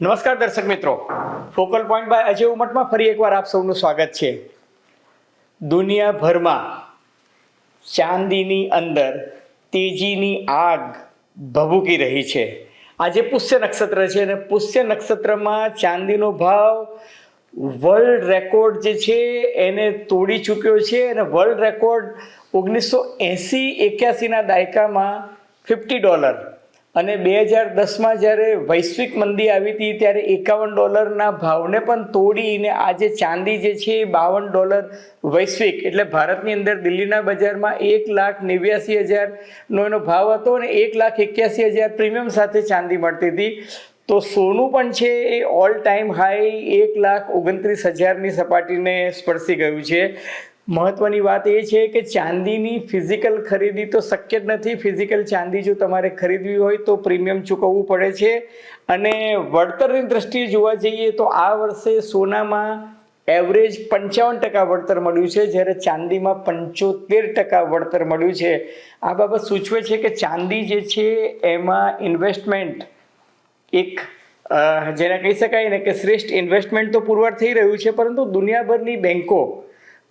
નમસ્કાર દર્શક મિત્રો. ફોકલ પોઈન્ટ બાય અજય ઉમટમાં ફરી એકવાર આપ સૌનું સ્વાગત છે. દુનિયાભરમાં ચાંદીની અંદર તેજીની આગ ભભૂકી રહી છે. આજે પુષ્ય નક્ષત્ર છે અને પુષ્ય નક્ષત્રમાં ચાંદીનો ભાવ વર્લ્ડ રેકોર્ડ જે છે એને તોડી ચૂક્યો છે અને વર્લ્ડ રેકોર્ડ ઓગણીસો એંસી એક્યાસીના દાયકામાં ફિફ્ટી ડોલર અને બે હજાર દસમાં જ્યારે વૈશ્વિક મંદી આવી હતી, ત્યારે એકાવન ડોલરના ભાવને પણ તોડીને આજે ચાંદી જે છે એ બાવન ડોલર વૈશ્વિક. એટલે ભારતની અંદર દિલ્હીના બજારમાં એક લાખ નેવ્યાસી હજારનો એનો ભાવ હતો અને એક લાખ એક્યાસી હજાર પ્રીમિયમ સાથે ચાંદી મળતી હતી. તો સોનું પણ છે એ ઓલ ટાઈમ હાઈ એક લાખ ઓગણત્રીસ હજારની સપાટીને સ્પર્શી ગયું છે. મહત્વની વાત એ છે કે ચાંદીની ફિઝિકલ ખરીદી તો શક્ય જ નથી. ફિઝિકલ ચાંદી જો તમારે ખરીદવી હોય તો પ્રીમિયમ ચૂકવવું પડે છે. અને વળતરની દ્રષ્ટિએ જોવા જઈએ તો આ વર્ષે સોનામાં એવરેજ પંચાવન ટકા વળતર મળ્યું છે, જ્યારે ચાંદીમાં પંચોતેર ટકા વળતર મળ્યું છે. આ બાબત સૂચવે છે કે ચાંદી જે છે એમાં ઇન્વેસ્ટમેન્ટ એક જેને કહી શકાય ને કે શ્રેષ્ઠ ઇન્વેસ્ટમેન્ટ તો પુરવાર થઈ રહ્યું છે, પરંતુ દુનિયાભરની બેન્કો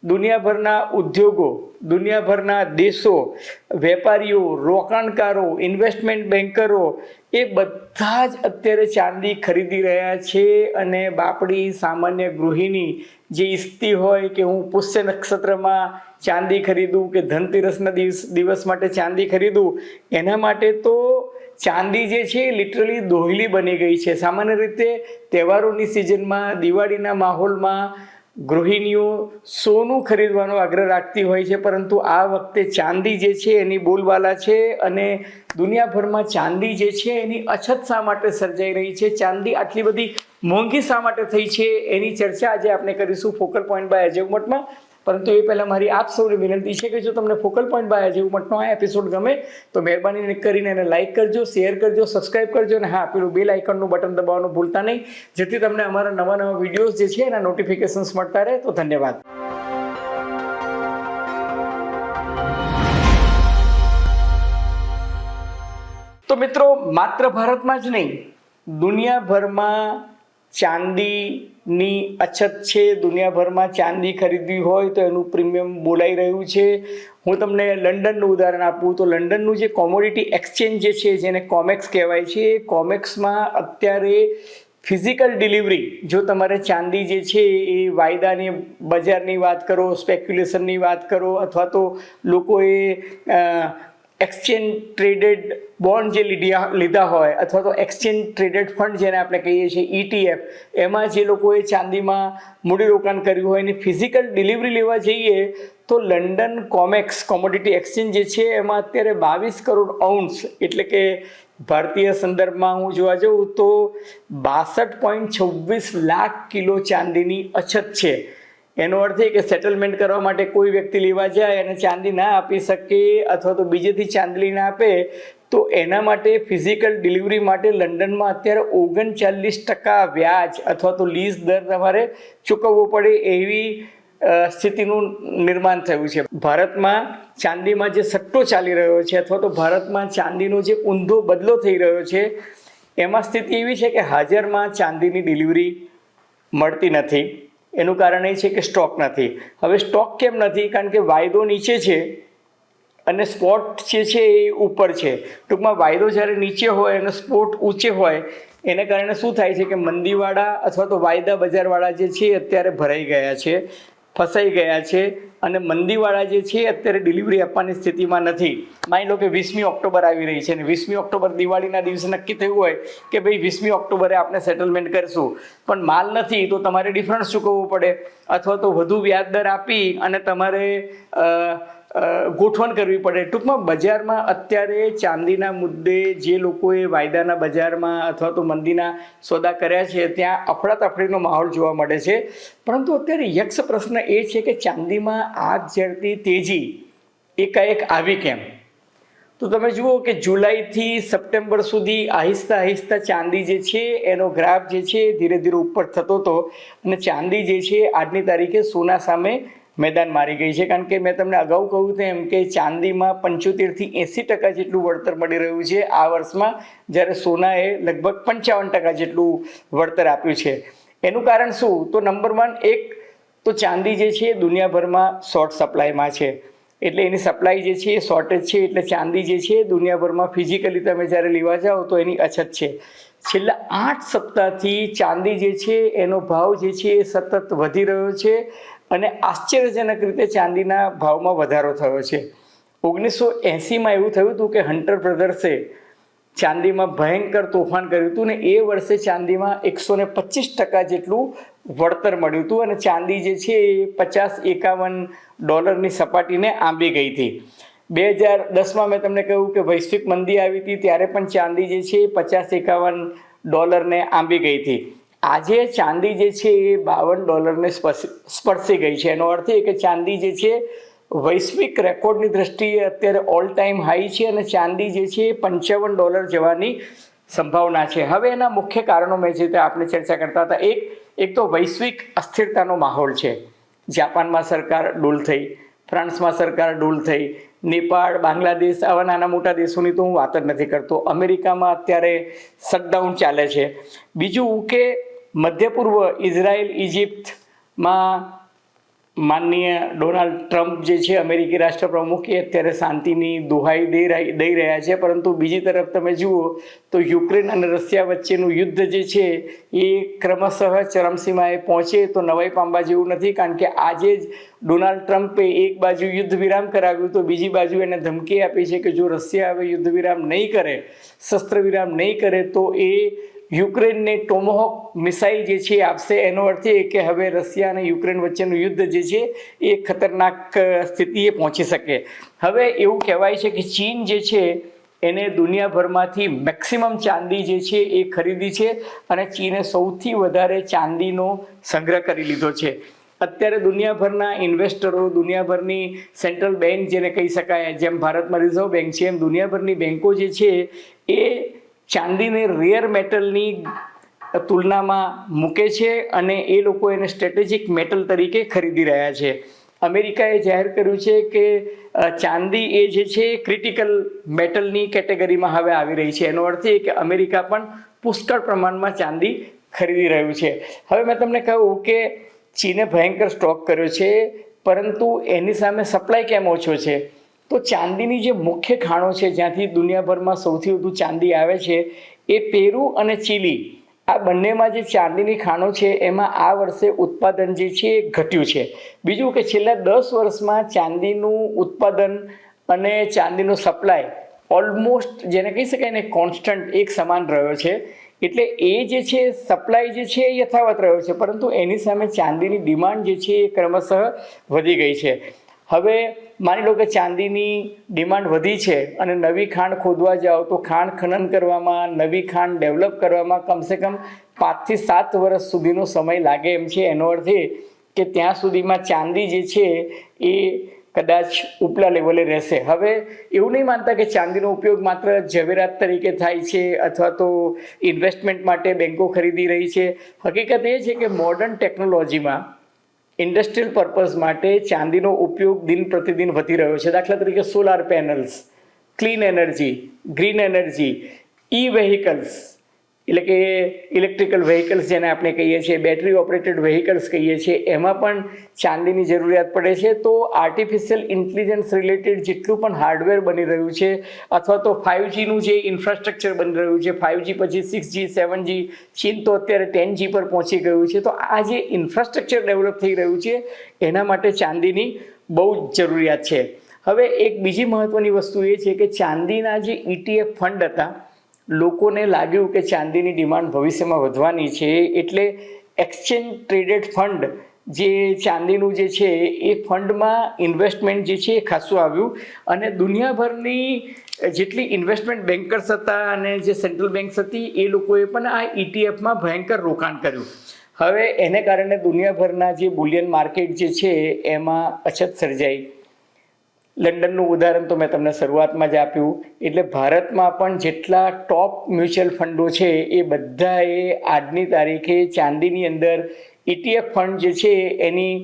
દુનિયાભરના ઉદ્યોગો, દુનિયાભરના દેશો, વેપારીઓ, રોકાણકારો ઇન્વેસ્ટમેન્ટ બેન્કરો એ બધા જ અત્યારે ચાંદી ખરીદી રહ્યા છે અને બાપડી સામાન્ય ગૃહિણી જે ઈચ્છતી હોય કે હું પુષ્ય નક્ષત્રમાં ચાંદી ખરીદું કે ધનતેરસના દિવસ દિવસ માટે ચાંદી ખરીદું, એના માટે તો ચાંદી જે છે લિટરલી દોહલી બની ગઈ છે. સામાન્ય રીતે તહેવારોની સિઝનમાં દિવાળીના માહોલમાં ગૃહિણીઓ સોનું ખરીદવાનો આગ્રહ રાખતી હોય છે, પરંતુ આ વખતે ચાંદી જે છે એની બોલબાલા છે અને દુનિયાભરમાં ચાંદી જે છે એની અછત શા માટે સર્જાઈ રહી છે, ચાંદી આટલી બધી મોંઘી શા માટે થઈ છે, એની ચર્ચા આજે આપણે કરીશું ફોકલ પોઈન્ટ બાય અજય પરંતુ એ પહેલાં મારી આપ સૌને વિનંતી છે કે જો તમને ફોકલ પોઈન્ટ બાય જેવું મટનો આ એપિસોડ ગમે, તો મહેરબાની કરીને એને લાઇક કરજો શેર કરજો સબસ્ક્રાઇબ કરજો અને હા, પેલું બેલ આઇકનનું બટન દબાવવાનું ભૂલતા નહીં. જેથી તમને અમારા નવા નવા વિડીયોઝ જે છે એના નોટિફિકેશન્સ મળતા રહે. તો ધન્યવાદ. તો મિત્રો, માત્ર ભારતમાં જ નહીં, દુનિયાભરમાં ચાંદીની અછત છે, દુનિયાભરમાં ચાંદી ખરીદવી હોય તો એનું પ્રીમિયમ બોલાઈ રહ્યું છે. હું તમને લંડનનું ઉદાહરણ આપું તો લંડનનું જે કોમોડિટી એક્સચેન્જ જે છે, જેને કોમેક્સ કહેવાય છે કોમેક્સમાં અત્યારે ફિઝિકલ ડિલિવરી, જો તમારે ચાંદી જે છે, એ વાયદાની બજારની વાત કરો, સ્પેક્યુલેશનની વાત કરો, અથવા તો લોકોએ એક્સચેન્જ ટ્રેડેડ બોન્ડ જે લીધા લીધા હોય અથવા તો એક્સચેન્જ ટ્રેડેડ ફંડ જેને આપણે કહીએ છીએ ઇટીએફ એમાં જે લોકોએ ચાંદીમાં મૂડીરોકાણ કર્યું હોય એની ફિઝિકલ ડિલિવરી લેવા જઈએ, તો લંડન કોમેક્સ કોમોડિટી એક્સચેન્જ જે છે, એમાં અત્યારે બાવીસ કરોડ અઉન્ટ્સ એટલે કે ભારતીય સંદર્ભમાં હું જોવા જાઉં તો બાસઠ પોઈન્ટ છવ્વીસ લાખ કિલો ચાંદીની અછત છે. એનો અર્થ એ કે સેટલમેન્ટ કરવા માટે કોઈ વ્યક્તિ લેવા જાય અને ચાંદી ના આપી શકે અથવા તો બીજેથી ચાંદલી ના આપે, તો એના માટે ફિઝિકલ ડિલિવરી માટે લંડનમાં અત્યારે ઓગણચાલીસ ટકા વ્યાજ અથવા તો લીઝ દર તમારે ચૂકવવો પડે એવી સ્થિતિનું નિર્માણ થયું છે. ભારતમાં ચાંદીમાં જે સટ્ટો ચાલી રહ્યો છે અથવા તો ભારતમાં ચાંદીનો જે ઊંધો બદલો થઈ રહ્યો છે, એમાં સ્થિતિ એવી છે કે હાજરમાં ચાંદીની ડિલિવરી મળતી નથી. એનું કારણ એ છે કે સ્ટોક નથી. હવે સ્ટોક કેમ નથી? કારણ કે વાયદો નીચે છે અને સ્પોટ જે છે એ ઉપર છે. ટૂંકમાં વાયદો જ્યારે નીચે હોય અને સ્પોટ ઊંચે હોય, એને કારણે શું થાય છે કે મંદીવાળા અથવા તો વાયદા બજારવાળા જે છે અત્યારે ભરાઈ ગયા છે. ફસાઈ ગયા છે અને મંદીવાળા જે છે અત્યારે ડિલિવરી આપવાની સ્થિતિમાં નથી. માની લો કે વીસમી ઓક્ટોબર આવી રહી છે અને વીસમી ઓક્ટોબર દિવાળીના દિવસે નક્કી થયું હોય કે ભાઈ વીસમી ઓક્ટોબરે આપણે સેટલમેન્ટ કરીશું. પણ માલ નથી, તો તમારે ડિફરન્સ ચૂકવવું પડે? અથવા તો વધુ વ્યાજ દર આપી અને તમારે ગોઠવણ કરવી પડે. ટૂંકમાં બજારમાં અત્યારે ચાંદીના મુદ્દે જે લોકોએ વાયદાના બજારમાં અથવા તો મંદીના સોદા કર્યા છે, ત્યાં અફડાતફડીનો માહોલ જોવા મળે છે. પરંતુ અત્યારે યક્ષ પ્રશ્ન એ છે કે ચાંદીમાં આગ ઝરતી તેજી એકાએક આવી કેમ? તો તમે જુઓ કે જુલાઈથી સપ્ટેમ્બર સુધી આહિસ્તા આહિસ્તા ચાંદી જે છે, એનો ગ્રાફ જે છે, ધીરે ધીરે ઉપર થતો હતો. અને ચાંદી જે છે, આજની તારીખે સોના સામે મેદાન મારી ગઈ છે કારણ કે મેં તમને અગાઉ કહ્યું તેમ કે ચાંદીમાં પંચોતેરથી એંસી ટકા જેટલું વળતર મળી રહ્યું છે આ વર્ષમાં, જ્યારે સોનાએ લગભગ પંચાવન ટકા જેટલું વળતર આપ્યું છે. એનું કારણ શું? તો નંબર વન એક, તો ચાંદી જે છે દુનિયાભરમાં શોર્ટ સપ્લાયમાં છે. એટલે એની સપ્લાય જે છે એ શોર્ટેજ છે, એટલે ચાંદી જે છે દુનિયાભરમાં ફિઝિકલી તમે જ્યારે લેવા જાઓ તો એની અછત છે. છેલ્લા આઠ સપ્તાહથી ચાંદી જે છે એનો ભાવ જે છે એ સતત વધી રહ્યો છે. અને આશ્ચર્યજનક રીતે ચાંદીના ભાવમાં વધારો થયો છે. ઓગણીસો એંસીમાં એવું થયું હતું કે હન્ટર બ્રધર્સે ચાંદીમાં ભયંકર તોફાન કર્યું હતું ને એ વર્ષે ચાંદીમાં એકસો ને પચીસ ટકા જેટલું વળતર મળ્યું હતું અને ચાંદી જે છે એ પચાસ એકાવન ડોલરની સપાટીને આંબી ગઈ હતી. બે હજાર દસમાં મેં તમને કહ્યું કે વૈશ્વિક મંદી આવી હતી ત્યારે પણ ચાંદી જે છે એ પચાસ એકાવન ડોલરને આંબી ગઈ હતી. આજે ચાંદી જે છે એ બાવન ડોલરને સ્પર્શી ગઈ છે. એનો અર્થ એ કે ચાંદી જે છે વૈશ્વિક રેકોર્ડની દ્રષ્ટિએ અત્યારે ઓલ ટાઈમ હાઈ છે અને ચાંદી જે છે એ પંચાવન ડોલર જવાની સંભાવના છે. હવે એના મુખ્ય કારણો મેં જે આપણે ચર્ચા કરતા હતા, એક એક તો વૈશ્વિક અસ્થિરતાનો માહોલ છે. જાપાનમાં સરકાર ડૂલ થઈ, ફ્રાન્સમાં સરકાર ડૂલ થઈ, નેપાળ, બાંગ્લાદેશ આવા નાના મોટા દેશોની તો હું વાત જ નથી કરતો. અમેરિકામાં અત્યારે શટડાઉન ચાલે છે. બીજું કે મધ્ય પૂર્વ ઇઝરાયલ ઇજિપ્તમાં માનનીય ડોનાલ્ડ ટ્રમ્પ જે છે, અમેરિકી રાષ્ટ્રપ્રમુખ એ અત્યારે શાંતિની દુહાઈ દઈ દઈ રહ્યા છે. પરંતુ બીજી તરફ તમે જુઓ તો યુક્રેન અને રશિયા વચ્ચેનું યુદ્ધ જે છે, એ ક્રમશઃ ચરમસીમાએ પહોંચે તો નવાઈ પામવા જેવું નથી. કારણ કે આજે જ ડોનાલ્ડ ટ્રમ્પે એક બાજુ યુદ્ધ વિરામ કરાવ્યું તો બીજી બાજુ એને ધમકી આપી છે કે જો રશિયા હવે યુદ્ધ વિરામ નહીં કરે, શસ્ત્ર વિરામ નહીં કરે, તો એ યુક્રેનને ટોમોહોક મિસાઇલ જે છે આપશે. એનો અર્થ એ કે હવે રશિયા અને યુક્રેન વચ્ચેનું યુદ્ધ જે છે એ ખતરનાક સ્થિતિએ પહોંચી શકે. હવે એવું કહેવાય છે કે ચીન જે છે એને દુનિયાભરમાંથી મેક્સિમમ ચાંદી જે છે એ ખરીદી છે અને ચીને સૌથી વધારે ચાંદીનો સંગ્રહ કરી લીધો છે. અત્યારે દુનિયાભરના ઇન્વેસ્ટરો, દુનિયાભરની સેન્ટ્રલ બેંક જેને કહી શકાય, જેમ ભારતમાં રિઝર્વ બેંક છે, એમ દુનિયાભરની બેંકો જે છે એ ચાંદીને રેર મેટલની તુલનામાં મૂકે છે અને એ લોકો એને સ્ટ્રેટેજિક મેટલ તરીકે ખરીદી રહ્યા છે. અમેરિકાએ જાહેર કર્યું છે કે ચાંદી એ જે છે ક્રિટિકલ મેટલની કેટેગરીમાં હવે આવી રહી છે. એનો અર્થ એ કે અમેરિકા પણ પુષ્કળ પ્રમાણમાં ચાંદી ખરીદી રહ્યું છે. હવે મેં તમને કહ્યું કે ચીને ભયંકર સ્ટોક કર્યો છે, પરંતુ એની સામે સપ્લાય કેમ ઓછો છે? તો ચાંદીની જે મુખ્ય ખાણો છે, જ્યાંથી દુનિયાભરમાં સૌથી વધુ ચાંદી આવે છે, એ પેરુ અને ચીલી. આ બંનેમાં જે ચાંદીની ખાણો છે, એમાં આ વર્ષે ઉત્પાદન જે છે, એ ઘટ્યું છે. બીજું કે છેલ્લા દસ વર્ષમાં ચાંદીનું ઉત્પાદન અને ચાંદીનો સપ્લાય ઓલમોસ્ટ જેને કહી શકાય ને કોન્સ્ટન્ટ એક સમાન રહ્યો છે. એટલે એ જે છે, સપ્લાય જે છે, એ યથાવત રહ્યો છે. પરંતુ એની સામે ચાંદીની ડિમાન્ડ જે છે, એ ક્રમશઃ વધી ગઈ છે. હવે માની લો કે ચાંદીની ડિમાન્ડ વધી છે અને નવી ખાણ ખોદવા જાઓ, તો ખાણ ખનન કરવામાં, નવી ખાણ ડેવલપ કરવામાં કમસે કમ પાંચથી સાત વર્ષ સુધીનો સમય લાગે એમ છે. એનો અર્થ એ કે ત્યાં સુધીમાં ચાંદી જે છે એ કદાચ ઉપલા લેવલે રહેશે. હવે એવું નહીં માનતા કે ચાંદીનો ઉપયોગ માત્ર ઝવેરાત તરીકે થાય છે અથવા તો ઇન્વેસ્ટમેન્ટ માટે બેન્કો ખરીદી રહી છે. હકીકત એ છે કે મોડર્ન ટેકનોલોજીમાં ઇન્ડસ્ટ્રીયલ પર્પઝ માટે ચાંદીનો ઉપયોગ દિન પ્રતિદિન વધી રહ્યો છે. દાખલા તરીકે solar panels clean energy green energy E vehicles એટલે કે ઇલેક્ટ્રિકલ વ્હીકલ્સ જેને આપણે કહીએ છીએ બેટરી ઓપરેટેડ વ્હીકલ્સ કહીએ છીએ, એમાં પણ ચાંદીની જરૂરિયાત પડે છે. તો આર્ટિફિશિયલ ઇન્ટેલિજન્સ રિલેટેડ જેટલું પણ હાર્ડવેર બની રહ્યું છે, અથવા તો ફાઇવ જીનું જે ઇન્ફ્રાસ્ટ્રક્ચર બની રહ્યું છે ફાઇવ જી પછી સિક્સ જી સેવન જી ચીન તો અત્યારે ટેન જી પર પહોંચી ગયું છે. તો આ જે ઇન્ફ્રાસ્ટ્રક્ચર ડેવલપ થઈ રહ્યું છે, એના માટે ચાંદીની બહુ જ જરૂરિયાત છે. હવે એક બીજી મહત્ત્વની વસ્તુ એ છે કે ચાંદીના જે ઇટીએફ ફંડ હતા લોકોને લાગ્યું કે ચાંદીની ડિમાન્ડ ભવિષ્યમાં વધવાની છે, એટલે એક્સચેન્જ ટ્રેડેડ ફંડ જે ચાંદીનું જે છે, એ ફંડમાં ઇન્વેસ્ટમેન્ટ જે છે એ ખાસું આવ્યું અને દુનિયાભરની જેટલી ઇન્વેસ્ટમેન્ટ બેન્કર્સ હતા અને જે સેન્ટ્રલ બેન્ક્સ હતી, એ લોકોએ પણ આ ઇટીએફમાં ભયંકર રોકાણ કર્યું. હવે એને કારણે દુનિયાભરના જે બુલિયન માર્કેટ જે છે, એમાં અછત સર્જાઈ. લંડનનું ઉદાહરણ તો મેં તમને શરૂઆતમાં જ આપ્યું. એટલે ભારતમાં પણ જેટલા ટોપ મ્યુચ્યુઅલ ફંડો છે, એ બધાએ આજની તારીખે ચાંદીની અંદર ઇટીએફ ફંડ જે છે, એની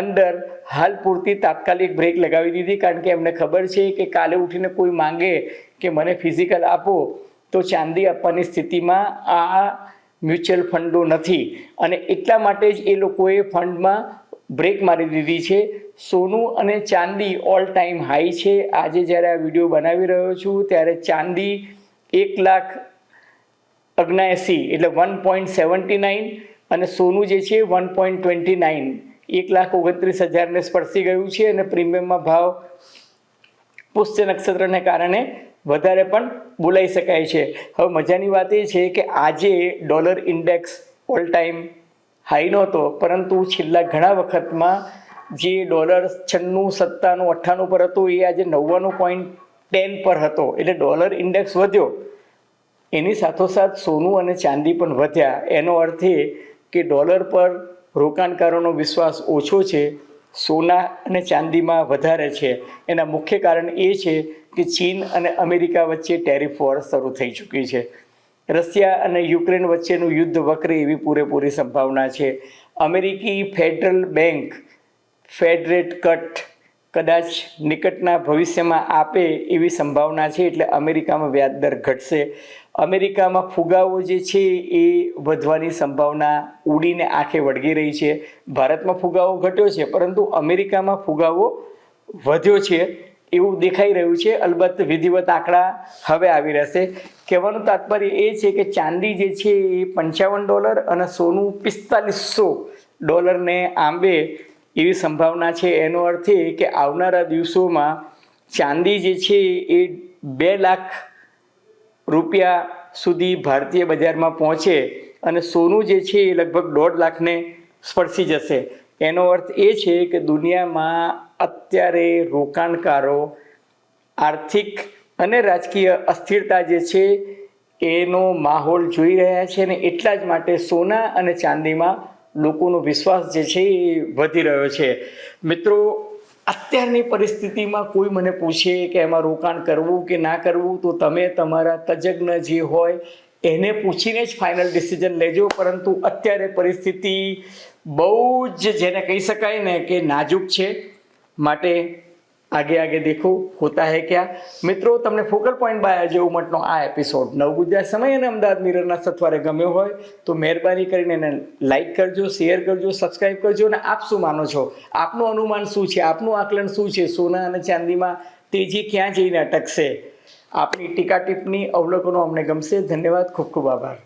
અંદર હાલ પૂરતી તાત્કાલિક બ્રેક લગાવી દીધી. કારણ કે એમને ખબર છે કે કાલે ઉઠીને કોઈ માંગે કે મને ફિઝિકલ આપો, તો ચાંદી આપવાની સ્થિતિમાં આ મ્યુચ્યુઅલ ફંડો નથી. અને એટલા માટે જ એ લોકોએ ફંડમાં બ્રેક મારી દીધી છે. સોનું અને ચાંદી ઓલ ટાઈમ હાઈ છે. આજે જ્યારે આ વીડિયો બનાવી રહ્યો છું, ત્યારે ચાંદી એક લાખ અગ્નાએંસી એટલે વન પોઈન્ટ સેવન્ટી નાઇન અને સોનું જે છે વન પોઈન્ટ ટ્વેન્ટી નાઇન એક લાખ ઓગણત્રીસ હજારને સ્પર્શી ગયું છે અને પ્રીમિયમમાં ભાવ પુષ્ય નક્ષત્રને કારણે વધારે પણ બોલાઈ શકાય છે. હવે મજાની વાત એ છે કે આજે dollar index all time high નહોતો, પરંતુ છેલ્લા ઘણા વખતમાં જે ડોલર છન્નું, સત્તાનું અઠ્ઠાણું પર હતું, એ આજે નવ્વાણું પોઈન્ટ ટેન પર હતો. એટલે ડોલર ઇન્ડેક્સ વધ્યો. એની સાથોસાથ સોનું અને ચાંદી પણ વધ્યા. એનો અર્થ એ કે ડોલર પર રોકાણકારોનો વિશ્વાસ ઓછો છે, સોના અને ચાંદીમાં વધારે છે. એના મુખ્ય કારણ એ છે કે ચીન અને અમેરિકા વચ્ચે ટેરિફ વોર શરૂ થઈ ચૂકી છે. રશિયા અને યુક્રેન વચ્ચેનું યુદ્ધ વકરે એવી પૂરેપૂરી સંભાવના છે. અમેરિકી federal bank Fed rate cut કદાચ નિકટના ભવિષ્યમાં આપે એવી સંભાવના છે એટલે અમેરિકામાં વ્યાજ દર ઘટશે. અમેરિકામાં ફુગાવો જે છે એ વધવાની સંભાવના ઉડીને આંખે વળગી રહી છે. ભારતમાં ફુગાવો ઘટ્યો છે, પરંતુ અમેરિકામાં ફુગાવો વધ્યો છે. એવું દેખાઈ રહ્યું છે. અલબત્ત વિધિવત આંકડા હવે આવી રહેશે. કહેવાનું તાત્પર્ય એ છે કે ચાંદી જે છે એ પંચાવન ડોલર અને સોનું પિસ્તાલીસો ડોલરને આંબે એવી સંભાવના છે. એનો અર્થ એ કે આવનારા દિવસોમાં ચાંદી જે છે એ બે લાખ રૂપિયા સુધી ભારતીય બજારમાં પહોંચે અને સોનું જે છે એ લગભગ દોઢ લાખને સ્પર્શી જશે. એનો અર્થ એ છે કે દુનિયામાં અત્યારે રોકાણકારો આર્થિક અને રાજકીય અસ્થિરતા જે છે, એનો માહોલ જોઈ રહ્યા છે અને એટલા જ માટે સોના અને ચાંદીમાં લોકોનો વિશ્વાસ જે છે, એ વધી રહ્યો છે. મિત્રો, અત્યારની પરિસ્થિતિમાં કોઈ મને પૂછે કે એમાં રોકાણ કરવું કે ના કરવું, તો તમે તમારા તજજ્ઞ જે હોય, એને પૂછીને જ ફાઇનલ ડિસિઝન લેજો. પરંતુ અત્યારે પરિસ્થિતિ બહુ જ, જેને કહી શકાય ને, કે નાજુક છે. માટે આગે આગે દેખો, હોતા હે ક્યાં? મિત્રો, તમને ફોકલ પોઈન્ટ બાય અજય ઉમટનો આ એપિસોડ નવ ગુજરાત સમય અને અમદાવાદ મિરરના સથવારે ગમ્યો હોય તો મહેરબાની કરીને એને લાઇક કરજો શેર કરજો સબસ્ક્રાઈબ કરજો અને આપ શું માનો છો? આપનું અનુમાન શું છે? આપનું આકલન શું છે? સોના અને ચાંદીમાં તેજી ક્યાં જઈને અટકશે? આપની ટીકા ટિપ્પણી અવલોકનો અમને ગમશે. ધન્યવાદ, ખૂબ ખૂબ આભાર.